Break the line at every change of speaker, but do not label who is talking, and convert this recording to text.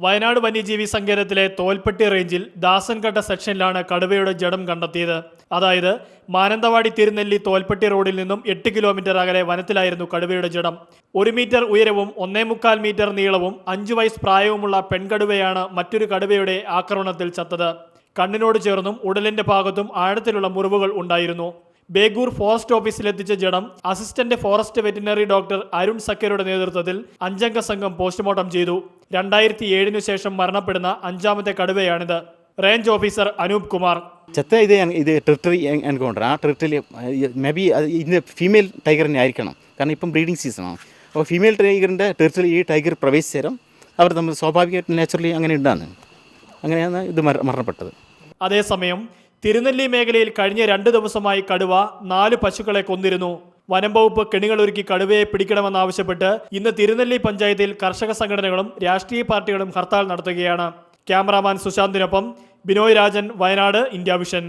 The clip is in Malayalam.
വയനാട് വന്യജീവി സങ്കേതത്തിലെ തോൽപ്പെട്ടി റേഞ്ചിൽ ദാസൻകട്ട സെക്ഷനിലാണ് കടുവയുടെ ജഡം കണ്ടെത്തിയത്. അതായത് മാനന്തവാടി തിരുനെല്ലി തോൽപ്പെട്ടി റോഡിൽ നിന്നും എട്ട് കിലോമീറ്റർ അകലെ വനത്തിലായിരുന്നു കടുവയുടെ ജഡം. ഒരു മീറ്റർ ഉയരവും ഒന്നേ മുക്കാൽ മീറ്റർ നീളവും അഞ്ചു വയസ്സ് പ്രായവുമുള്ള പെൺകടുവയാണ് മറ്റൊരു കടുവയുടെ ആക്രമണത്തിൽ ചത്തത്. കണ്ണിനോട് ചേർന്നും ഉടലിന്റെ ഭാഗത്തും ആഴത്തിലുള്ള മുറിവുകൾ ഉണ്ടായിരുന്നു. ബേഗൂർ ഫോറസ്റ്റ് ഓഫീസിലെത്തിച്ച ജഡം assistant forest veterinary doctor Arun സക്കരുടെ നേതൃത്വത്തിൽ അഞ്ചംഗ സംഘം പോസ്റ്റ്മോർട്ടം ചെയ്തു. രണ്ടായിരത്തി ഏഴിനു ശേഷം മരണപ്പെടുന്ന അഞ്ചാമത്തെ കടുവയാണിത്. Range officer Anoop Kumar.
ചത്ത ഇത് ഇത് ടെറിട്ടറി എൻകൗണ്ടർ. ആ ടെറിട്ടറിയിൽ മേ ബി ഇതിന്റെ ഫീമെയിൽ ടൈഗറിനെ ആയിരിക്കണം. കാരണം ഇപ്പം ബ്രീഡിംഗ് സീസണാണ് അപ്പോൾ ഫീമെയിൽ ടൈഗറിന്റെ ടെറിട്ടറി ഈ ടൈഗർ പ്രവേശിച്ചേരം അവർ തമ്മിൽ സ്വാഭാവികമായിട്ട് നാച്ചുറലി അങ്ങനെ ഉണ്ടാകുന്നത് അങ്ങനെയാണ് ഇത് മര- മരണപ്പെട്ടത്.
അതേസമയം തിരുനെല്ലി മേഖലയിൽ കഴിഞ്ഞ രണ്ട് ദിവസമായി കടുവ നാല് പശുക്കളെ കൊന്നിരുന്നു. വനം വകുപ്പ് കെണികൾ ഒരുക്കി കടുവയെ പിടിക്കണമെന്നാവശ്യപ്പെട്ട് ഇന്ന് തിരുനെല്ലി പഞ്ചായത്തിൽ കർഷക സംഘടനകളും രാഷ്ട്രീയ പാർട്ടികളും ഹർത്താൽ നടത്തുകയാണ്. ക്യാമറാമാൻ സുശാന്തിനൊപ്പം ബിനോയ് രാജൻ വയനാട് ഇന്ത്യ വിഷൻ.